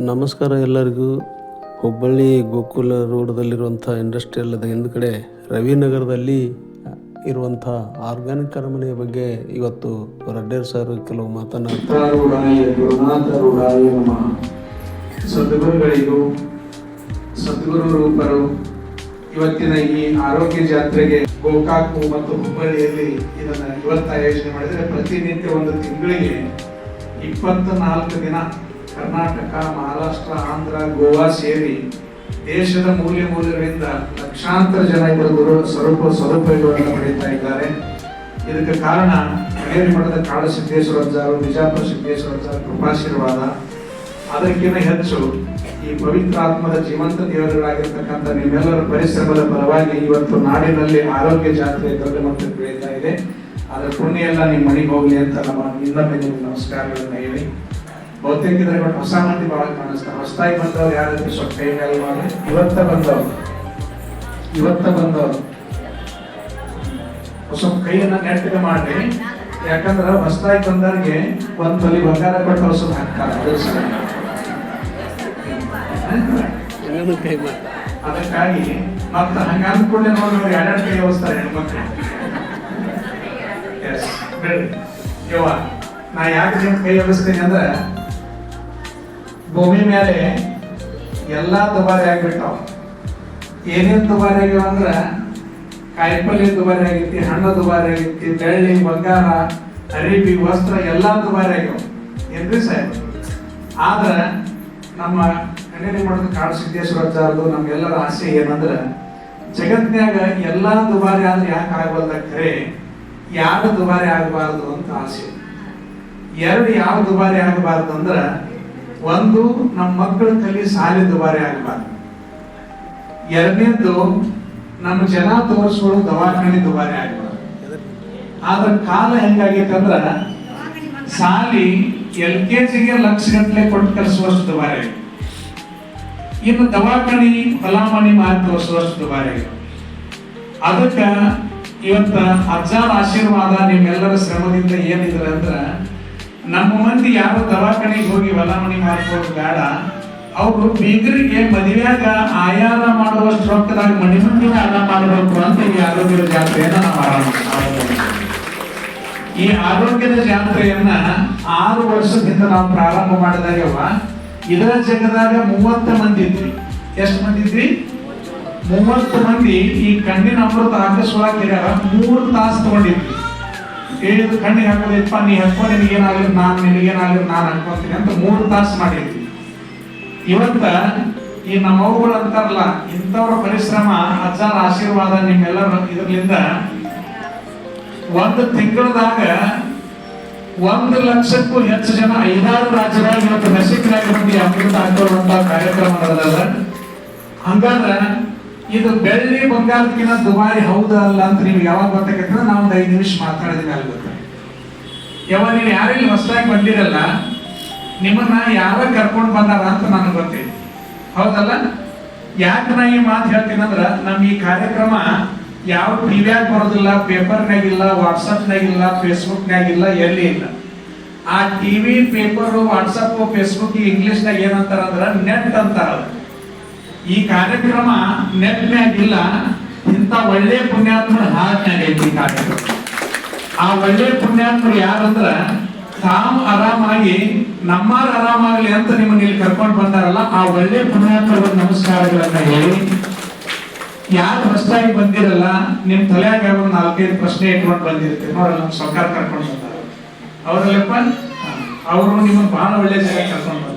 ನಮಸ್ಕಾರ ಎಲ್ಲರಿಗೂ. ಹುಬ್ಬಳ್ಳಿ ಗೋಕುಲ ರೋಡದಲ್ಲಿರುವಂಥ ಇಂಡಸ್ಟ್ರಿಯಲ್ ಅದ ಹಿಂದ್ಗಡೆ ರವಿನಗರದಲ್ಲಿ ಇರುವಂಥ ಆರ್ಗ್ಯಾನಿಕ್ ಅರಮನೆಯ ಬಗ್ಗೆ ಇವತ್ತು ರಡ್ಡೇರ್ ಸರ್ ಕೆಲವು ಮಾತನಾಡ್ತಾರೆ ಸದ್ಗುರುಗಳಿಗೂ ಸದ್ಗುರು ರೂಪರು ಇವತ್ತಿನ ಈ ಆರೋಗ್ಯ ಜಾತ್ರೆಗೆ ಗೋಕಾಕು ಮತ್ತು ಹುಬ್ಬಳ್ಳಿಯಲ್ಲಿ ಇದನ್ನ ಇವತ್ತು ಆಯೋಜನೆ ಮಾಡಿದರೆ ಪ್ರತಿನಿತ್ಯ ಒಂದು ತಿಂಗಳಿಗೆ ಇಪ್ಪತ್ತ ನಾಲ್ಕು ದಿನ ಕರ್ನಾಟಕ, ಮಹಾರಾಷ್ಟ್ರ, ಆಂಧ್ರ, ಗೋವಾ ಸೇರಿ ದೇಶದ ಮೂಲೆ ಮೂಲೆಗಳಿಂದ ಲಕ್ಷಾಂತರ ಜನ ಇವರು ಸ್ವರೂಪ ಸ್ವರೂಪಗಳನ್ನು ಪಡೆಯುತ್ತಾ ಇದ್ದಾರೆ. ಇದಕ್ಕೆ ಕಾರಣ ಮೇರಿ ಮಠದ ಕಾಡು ಸಿದ್ದೇಶ್ವರ ಜಾರು ಬಿಜಾಪುರ ಸಿದ್ದೇಶ್ವರ ಜಾರು ಕೃಪಾಶೀರ್ವಾದ. ಅದಕ್ಕಿಂತ ಹೆಚ್ಚು ಈ ಪವಿತ್ರ ಆತ್ಮದ ಜೀವಂತ ದೇವರುಗಳಾಗಿರ್ತಕ್ಕಂಥ ನಿಮ್ಮೆಲ್ಲರ ಪರಿಶ್ರಮದ ಫಲವಾಗಿ ಇವತ್ತು ನಾಡಿನಲ್ಲಿ ಆರೋಗ್ಯ ಜಾತ್ರೆ ದೊಡ್ಡ ಮಟ್ಟಕ್ಕೆ ಬೆಳೀತಾ ಇದೆ. ಅದರ ಪುಣ್ಯ ಎಲ್ಲ ನಿಮ್ಮ ಮನೆಗೆ ಹೋಗಲಿ ಅಂತ ನಮ್ಮ ಇನ್ನೊಮ್ಮೆ ನಿಮಗೆ ನಮಸ್ಕಾರಗಳನ್ನು ಹೇಳಿ. ಇದ್ರೆ ಇವತ್ತು ಹೊಸ ಮಂದಿ ಬಹಳ ಕಾಣಿಸ್ತಾರೆ ಹೊಸದಾಗಿ ಬಂದವ್ರು ಯಾರಾದ್ರೂ ಸ್ವಲ್ಪ ಕೈ ಮೇಲೆ ಮಾಡಿ. ಇವತ್ತ ಬಂದವರು. ಇವತ್ತ ಬಂದವರು. ಸ್ವಲ್ಪ ಕೈಯನ್ನ ನೆಟ್ಟಿಗೆ ಮಾಡಿ. ಯಾಕಂದ್ರೆ ಹೊಸದಾಗಿ ಬಂದವರಿಗೆ ಒಂದ್ ತೊಲಿ ಬಂಗಾರ ಕೊಟ್ಟು ಹೊಸದು ಹಾಕ್ತಾರೆ. ಅದಕ್ಕಾಗಿ ಮತ್ತೆ ಹಂಗ ಅಂದ್ಕೊಂಡೆ ನೋಡಿ ಎರಡೆರಡು ಕೈ ಹೋಗ್ತಾರೆ ಹೆಣ್ಮಕ್ಳು ಯವ್ವ, ನಾ ಯಾಕೆ ಕೈ ಹೋಗಿಸ್ತೀನಿ ಅಂದ್ರ ಭೂಮಿ ಮೇಲೆ ಎಲ್ಲ ದುಬಾರಿ ಆಗ್ಬಿಟ್ಟಾವ. ಏನೇನು ದುಬಾರಿ ಆಗ್ಯಾವ ಅಂದ್ರ ಕಾಯಿಪಲ್ಯ ದುಬಾರಿ ಆಗೈತಿ, ಹಣ್ಣು ದುಬಾರಿ ಆಗೈತಿ, ಬೆಳ್ಳಿ, ಬಂಗಾರ, ಅರಿಬಿ, ವಸ್ತ್ರ ಎಲ್ಲ ದುಬಾರಿ ಆಗ್ಯಾವ. ಏನ್ರಿ ಸಾಹೇಬ್? ಆದ್ರೆ ನಮ್ಮ ಕಣ್ಣಿನ ಮಠದ ಕಾಡು ಸಿದ್ದೇಶ್ವರಾಚಾರ್ಯದು ನಮ್ಗೆಲ್ಲರ ಆಸೆ ಏನಂದ್ರೆ ಜಗತ್ತಿನಾಗ ಎಲ್ಲ ದುಬಾರಿ ಆದ್ರೆ ಯಾಕೆ ಆಗಬಲ್ದ ಖರೆ? ಯಾರು ದುಬಾರಿ ಆಗಬಾರ್ದು ಅಂತ ಆಸೆ. ಎರಡು ಯಾವ ದುಬಾರಿ ಆಗಬಾರ್ದು ಅಂದ್ರ ಒಂದು ನಮ್ಮ ಮಕ್ಕಳ ಕಲಿ ಸಾಲಿ ದುಬಾರಿ ಆಗಬಾರ್ದು. ಎರಡನೇದು ನಮ್ಮ ಜನ ತೋರಿಸ್ಕೊಳ್ಳೋ ದವಾಖಾನೆ ದುಬಾರಿ ಆಗಬಾರ್ದು. ಆದ್ರ ಕಾಲ ಹೆಂಗಾಗೈತಂದ್ರ, ಸಾಲಿ ಎಲ್ ಕೆ ಜಿಗೆ ಲಕ್ಷ ಗಂಟಲೆ ಕೊಟ್ಟು ಕಲಿಸುವಷ್ಟು ದುಬಾರಿ ಇನ್ನು ದವಾಖಾನಿ ಫಲಾಮಣಿ ಮಾಡಿ ತೋರಿಸುವಷ್ಟು ದುಬಾರಿ ಆಗಿದೆ ಅದಕ್ಕ ಇವತ್ತ ಅಜ್ಜಾರ ಆಶೀರ್ವಾದ ನಿಮ್ಮೆಲ್ಲರ ಶ್ರಮದಿಂದ ಏನಿದ್ರೆ ಅಂದ್ರ ನಮ್ಮ ಮಂದಿ ಯಾರು ದವಾಖಾನಿಗೆ ಹೋಗಿ ಮನಿ ಮಾಡ್ಕೊಳ್ಳೋದು ಬೇಡ. ಅವರು ಬೀಗರಿಗೆ ಮದುವೆಯಾಗ ಆಯಾರ ಮಾಡುವಷ್ಟು ರೊಕ್ಕದಾಗ ಮಣಿ ಮಂದಿನ ಅನ್ನ ಮಾಡಬೇಕು ಅಂತ ಈ ಆರೋಗ್ಯದ ಜಾತ್ರೆಯನ್ನ ನಾವು ಈ ಆರೋಗ್ಯದ ಜಾತ್ರೆಯನ್ನ ಆರು ವರ್ಷದಿಂದ ನಾವು ಪ್ರಾರಂಭ ಮಾಡಿದಾಗ ಇದರ ಜಗದಾಗ ಮೂವತ್ತು ಮಂದಿ ಇದ್ವಿ. ಎಷ್ಟು ಮಂದಿ ಇದ್ವಿ? ಮೂವತ್ತು ಮಂದಿ ಈ ಕಣ್ಣಿನ ಅಮೃತ ಹಾಕಿಸುವಾಗ ಮೂರು ತಾಸು ತಗೊಂಡಿದ್ವಿ. ಹೇಳಿದ ಕಣ್ಣಿಗೆ ಹಾಕೋದಿಪ್ಪ ನೀ ಹೆಬ್ಬರು ನಿನಗೆ ಏನಾಗಲಿ, ನಾನು ನಿನಗೇನಾಗಲಿ ನಾನು ಹಾಕೋತೀನಿ ಅಂತ ಮೂರು ತಾಸು ಮಾಡಿದ್ವಿ. ಇವತ್ತ ಈ ನಮ್ಮವುಗಳು ಅಂತಾರಲ್ಲ, ಇಂಥವ್ರ ಪರಿಶ್ರಮ ಅಜ್ಜಾರ ಆಶೀರ್ವಾದ ನಿಮ್ಮೆಲ್ಲರ ಇದರಿಂದ ಒಂದು ತಿಂಗಳದಾಗ ಒಂದು ಲಕ್ಷಕ್ಕೂ ಹೆಚ್ಚು ಜನ ಐದಾರು ರಾಜ್ಯದಾಗ ಇವತ್ತು ನಶಿಕರಾಗಿ ಬಂದು ಅಮೃತ ಕಾರ್ಯಕ್ರಮ ನಡೆದಲ್ಲ ಹಂಗಾದ್ರ ಇದು ಬೆಳ್ಳಿ ಬಂಗಾರಕ್ಕಿಂತ ದುಬಾರಿ ಹೌದಾ ಅಲ್ಲ ಅಂತ ನಿಮ್ಗೆ ಯಾವಾಗ ಗೊತ್ತಾಗತ್ತೆ ನಾವು ಒಂದು ಐದು ನಿಮಿಷ ಮಾತಾಡಿದ ಅಲ್ಲಿ ಗೊತ್ತಾಗ ಯಾವಾಗ ನೀವು ಯಾರಿಲ್ಲಿ ಹೊಸದಾಗಿ ಬಂದಿರಲ್ಲ, ನಿಮ್ಮನ್ನ ಯಾರ ಕರ್ಕೊಂಡು ಬಂದಾರ ಅಂತ ನನಗೆ ಗೊತ್ತಿದೆ ಹೌದಲ್ಲ? ಯಾಕೆ ನಾ ಈ ಮಾತು ಹೇಳ್ತೀನಿ ಅಂದ್ರ, ನಮ್ ಈ ಕಾರ್ಯಕ್ರಮ ಯಾವ ಟಿವಿಯಾಗ ಬರೋದಿಲ್ಲ, ಪೇಪರ್ನಾಗಿಲ್ಲ, ವಾಟ್ಸಪ್ನಾಗಿಲ್ಲ, ಫೇಸ್ಬುಕ್ನಾಗಿಲ್ಲ, ಎಲ್ಲಿ ಇಲ್ಲ. ಆ ಟಿವಿ ಪೇಪರ್ ವಾಟ್ಸಪ್ ಫೇಸ್ಬುಕ್, ಇಂಗ್ಲೀಷ್ನಾಗ ಏನಂತಾರ ಅಂದ್ರೆ ನೆಟ್ ಅಂತಾರ. ಈ ಕಾರ್ಯಕ್ರಮ ನೆಟ್ನ್ಯಾಗ ಇಲ್ಲ ಇಂಥ ಒಳ್ಳೆ ಪುಣ್ಯಾತ್ಮರ ಹಾಡ್ನ್ಯಾಗ ಐತಿ ಕಾರ್ಯಕ್ರಮ. ಆ ಒಳ್ಳೆ ಪುಣ್ಯಾತ್ಮರು ಯಾರಂದ್ರ ತಾವು ಆರಾಮಾಗಿ, ನಮ್ಮಾರು ಆರಾಮಾಗ್ಲಿ ಅಂತ ನಿಮ್ಮನ್ನ ಇಲ್ಲಿ ಕರ್ಕೊಂಡು ಬಂದಾರಲ್ಲ, ಆ ಒಳ್ಳೆ ಪುಣ್ಯಾತ್ಮರ ನಮಸ್ಕಾರಗಳನ್ನ ಹೇಳಿ. ಯಾರು ಹೊಸದಾಗಿ ಬಂದಿರಲ್ಲ, ನಿಮ್ ತಲೆಯಾಗ ಒಂದು ನಾಲ್ಕೈದು ಪ್ರಶ್ನೆ ಇಟ್ಕೊಂಡು ಬಂದಿರ್ತೀವಿ ನೋಡಲ್ಲ ನಮ್ಮ ಸರ್ಕಾರ ಕರ್ಕೊಂಡು ಬಂದಾರ. ಅವರಲ್ಲಪ್ಪ, ಅವರು ನಿಮ್ಮನ್ನು ಬಹಳ ಒಳ್ಳೆ ಜಾಗ ಕರ್ಕೊಂಡು ಬಂದಾರ.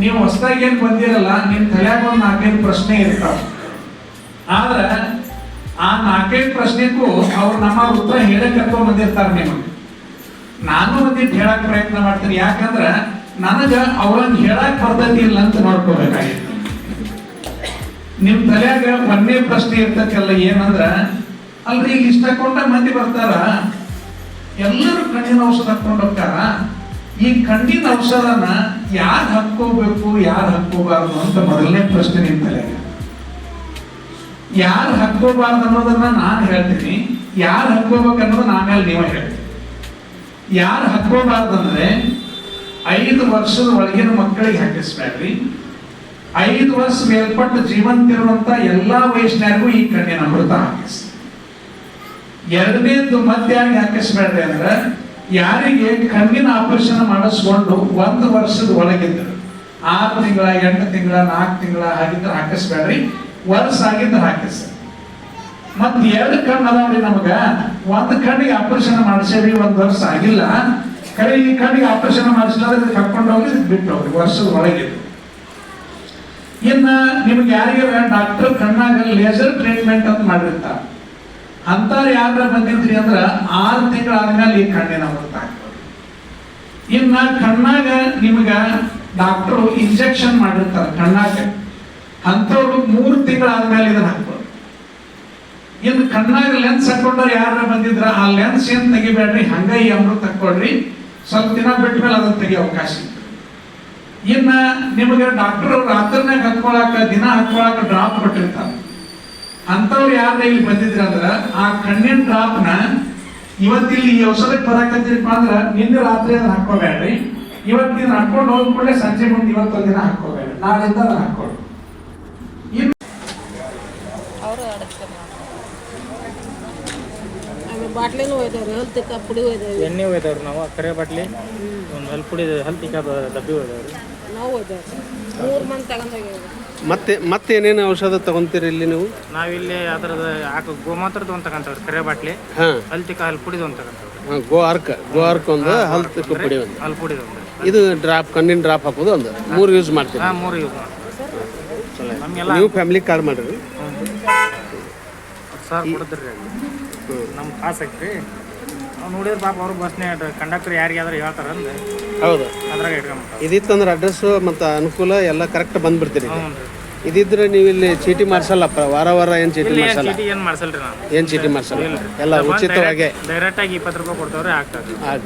ನೀವು ಹೊಸದಾಗಿ ಏನು ಬಂದಿರಲ್ಲ ನಿಮ್ಮ ತಲೆಯಾಗ ಒಂದು ನಾಲ್ಕೈದು ಪ್ರಶ್ನೆ ಇರ್ತಾವ. ಆದ್ರೆ ಆ ನಾಲ್ಕೈದು ಪ್ರಶ್ನೆಗೂ ಅವ್ರು ನಮ್ಮ ಉತ್ತರ ಹೇಳಕ್ ಕರ್ಕೊಂಡ್ ಬಂದಿರ್ತಾರೆ ನಿಮಗೆ ನಾನು ಒಂದಿಟ್ಟು ಹೇಳಕ್ ಪ್ರಯತ್ನ ಮಾಡ್ತೀನಿ. ಯಾಕಂದ್ರ ನನಗ ಅವ್ರಂಗ್ ಹೇಳಕ್ ಬರ್ತೈತಿ ಇಲ್ಲ ಅಂತ ನೋಡ್ಕೋಬೇಕಾಗಿತ್ತು. ನಿಮ್ ತಲೆಯಾಗ ಒಂದೇ ಪ್ರಶ್ನೆ ಇರ್ತಕ್ಕಲ್ಲ ಏನಂದ್ರ, ಅಲ್ರಿ ಈಗ ಇಷ್ಟ ಕೊಂಡ ಮಂದಿ ಬರ್ತಾರ. ಎಲ್ಲರೂ ಕಣ್ಣಿನ ಔಷಧ ಹಾಕೊಂಡು ಹೋಗ್ತಾರ. ಈ ಕಣ್ಣಿನ ಔಷಧನ ಯಾರು ಹಾಕೋಬೇಕು ಯಾರು ಹಾಕೋಬಾರ್ದು ಅಂತ ಮೊದಲನೇ ಪ್ರಶ್ನೆ ನಿಮ್ ತಲೆ ಯಾರು ಹಾಕೋಬಾರ್ದು ಅನ್ನೋದನ್ನ ನಾನು ಹೇಳ್ತೀನಿ. ಯಾರು ಹಾಕೋಬೇಕು ಅನ್ನೋದು ಆಮೇಲೆ ನೀವು ಹೇಳ್ತೀನಿ ಯಾರು ಹಾಕೋಬಾರ್ದು ಅಂದ್ರೆ ಐದು ವರ್ಷದ ಒಳಗಿನ ಮಕ್ಕಳಿಗೆ ಹಾಕಿಸ್ಬೇಡ್ರಿ. ಐದು ವರ್ಷ ಮೇಲ್ಪಟ್ಟು ಜೀವಂತಿರುವಂತ ಎಲ್ಲಾ ವಯಸ್ಸಿನರಿಗೂ ಈ ಕಣ್ಣಿನ ಅಮೃತ ಹಾಕಿಸ್ ಎರಡನೇದು ಮಧ್ಯಾಹ್ನ ಹಾಕಿಸ್ಬೇಡ್ರಿ ಅಂದ್ರೆ ಯಾರಿಗೆ ಕಣ್ಣಿನ ಆಪರೇಷನ್ ಮಾಡಿಸ್ಕೊಂಡು ಒಂದು ವರ್ಷದ ಒಳಗಿದ್ದರು. ಆರು ತಿಂಗಳ, ಎಂಟು ತಿಂಗಳ, ನಾಲ್ಕು ತಿಂಗಳ ಆಗಿದ್ರೆ ಹಾಕಿಸ್ಬೇಡ್ರಿ. ವರ್ಷ ಆಗಿದ್ರೆ ಹಾಕಿಸ್ ಮತ್ತೆ ಎರಡು ಕಣ್ಣು ಅದಾವ್ರಿ ನಮಗ. ಒಂದು ಕಣ್ಣಿಗೆ ಆಪರೇಷನ್ ಮಾಡಿಸೇವಿ ಒಂದು ವರ್ಷ ಆಗಿಲ್ಲ. ಕರೆ ಈ ಕಣ್ಣಿಗೆ ಆಪರೇಷನ್ ಮಾಡಿಸಿದ್ರೆ ಕರ್ಕೊಂಡು ಹೋಗಿ ಬಿಟ್ಟು ಹೋಗ್ರಿ, ವರ್ಷದ ಒಳಗಿದ್ದು ಇನ್ನ ನಿಮ್ಗೆ ಯಾರಿಗೆ ಡಾಕ್ಟರ್ ಕಣ್ಣಾಗ ಲೇಸರ್ ಟ್ರೀಟ್ಮೆಂಟ್ ಅಂತ ಮಾಡಿರ್ತಾರ. ಅಂತಾರ ಯಾರ ಬಂದಿದ್ರಿ ಅಂದ್ರ ಆರು ತಿಂಗಳಾದ್ಮೇಲೆ ಈ ಕಣ್ಣಿನ ಹಾಕ್ಬೋದು ಇನ್ನ ಕಣ್ಣಾಗ ನಿಮ್ಗ ಡಾಕ್ಟರ್ ಇಂಜೆಕ್ಷನ್ ಮಾಡಿರ್ತಾರೆ ಕಣ್ಣಾಗ. ಅಂಥವ್ರು ಮೂರು ತಿಂಗಳಾದ್ಮೇಲೆ ಇದನ್ನ ಹಾಕ್ಬೋದು. ಇನ್ನು ಕಣ್ಣಾಗ ಲೆನ್ಸ್ ಹಾಕೊಂಡ್ರೆ ಯಾರ ಬಂದಿದ್ರ, ಆ ಲೆನ್ಸ್ ಏನು ತೆಗಿಬೇಡ್ರಿ, ಹಂಗ ಈ ಅಮೃತ ತಕ್ಕೊಡ್ರಿ ಸ್ವಲ್ಪ ದಿನ ಬಿಟ್ಟ ಮೇಲೆ ಅದನ್ನ ತೆಗಿಯೋ ಅವಕಾಶ ಇತ್ತು. ಇನ್ನ ನಿಮಗೆ ಡಾಕ್ಟರ್ ರಾತ್ರಿನಾಗ ಹತ್ಕೊಳಕ, ದಿನ ಹತ್ಕೊಳಕ ಡ್ರಾಪ್ ಕೊಟ್ಟಿರ್ತಾರೆ. ಅಂಥವ್ರು ಯಾರ ಇಲ್ಲಿ ಬಂದಿದ್ರ ಅಂದ್ರ ಆ ಕಣ್ಣಿನ ಡ್ರಾಪ್ನ ಇವತ್ತಿಲ್ಲಿ ಈ ಔಷಧಕ್ಕೆ ಬರಾಕತ್ತೀರಪ್ಪ ಅಂದ್ರ ನಿನ್ನೆ ರಾತ್ರಿ ಅದನ್ನ ಹಾಕೋಬೇಡ್ರಿ ಇವತ್ತಿನ ಹಾಕೊಂಡು ಹೋದ ಕೂಡಲೇ ಸಂಜೆ ಮುಂದೆ ಇವತ್ತೊಂದು ದಿನ ಹಾಕೋಬೇಡ್ರಿ ನಾಳಿಂದ ಅದನ್ನ ಹಾಕೊಳ್ಳಿ ಬಾಟ್ಲಿನೂ ಒಯ್ದಾವ್ರಿ ಹಲ್ತಿಕ್ಕ ಪುಡಿ ಒಯ್ದವ್ರಿ. ಎಣ್ಣೆ ಒಯ್ದವ್ರಿ ನಾವು ಕರೆ ಬಾಟ್ಲಿ ಒಂದು ಹಲ್ ಪುಡಿ ಹಲ್ ತಿಕ್ಕಾದ ಡಬ್ಬಿ ಒಯ್ದವ್ರಿ. ಮತ್ತೆ ಮತ್ತೆ ಏನೇನು ಔಷಧ ತಗೊಂತೀರಿ ಇಲ್ಲಿ ನೀವು? ನಾವಿಲ್ಲಿ ಅದ್ರದ್ದು ಹಾಕೋ ಗೋಮಾತ್ರದ ಒಂದು ತಗೊಂತವ್ರಿ ಕರೆ ಬಾಟ್ಲಿ. ಹಾಂ. ಹಲ್ ತಿಕ್ಕ ಹಲ್ ಪುಡಿದ ಒಂದು ತಗೊಂತವ್ರಿ ಗೋ ಅರ್ಕ ಗೋ ಅರ್ಕ ಒಂದು ಹಲ್ತಿ ಪುಡಿ ಒಂದು. ಹಲ್ ಪುಡಿದ ಒಂದು. ಇದು ಡ್ರಾಪ್ ಕಣ್ಣಿನ ಡ್ರಾಪ್ ಹಾಕೋದು ಒಂದು. ಮೂರು ಯೂಸ್ ಮಾಡ್ತೀರಿ. ಹಾಂ ಮೂರು ಯೂಸ್ ಮಾಡ್ತೀವಿ. ನಮಗೆಲ್ಲ ನೀವು ಫ್ಯಾಮಿಲಿ ಕಾರ್ಡ್ ಮಾಡಿರಿ. ಸರ್ ಕೊಡಿದ್ರಿ ನಮ್ಗೆ ನಮ್ಮ ಕಾಸು ಐತ್ರಿ ಅವ್ನು ನೋಡಿದ್ರೆ ಪಾಪ ಅವ್ರು ಬಸ್ನೇ ಕಂಡಕ್ಟರ್ ಯಾರಿಗಾದ್ರೂ ಹೇಳ್ತಾರ ಅಂದೆ ಹೌದು. ಅದ್ರಾಗ ಇಟ್ಕೊಂಬಿಟ್ಟಾರ ಇದಿತ್ತಂದ್ರೆ ಅಡ್ರೆಸ್ ಮತ್ತು ಅನುಕೂಲ ಎಲ್ಲ ಕರೆಕ್ಟ್ ಬಂದ್ಬಿಡ್ತೀರಿ ಇದಿದ್ರೆ ನೀವು ಇಲ್ಲಿ ಚೀಟಿ ಮಾಡಿಸಲ್ಲಪ್ಪ ವಾರ ವಾರ ಏನು ಚೀಟಿ ಮಾಡ್ಸಲ್ಲ? ಚೀಟಿ ಏನು ಮಾಡ್ಸಲ್ರಿ ನಾನು ಏನು ಚೀಟಿ ಮಾಡಿಸಲ್ಲ? ಎಲ್ಲ ಉಚಿತವಾಗಿ ಡೈರೆಕ್ಟಾಗಿ ಇಪ್ಪತ್ತು ರೂಪಾಯಿ ಕೊಡ್ತಾವ್ರೆ ಆಗ್ತದೆ. ಆಗ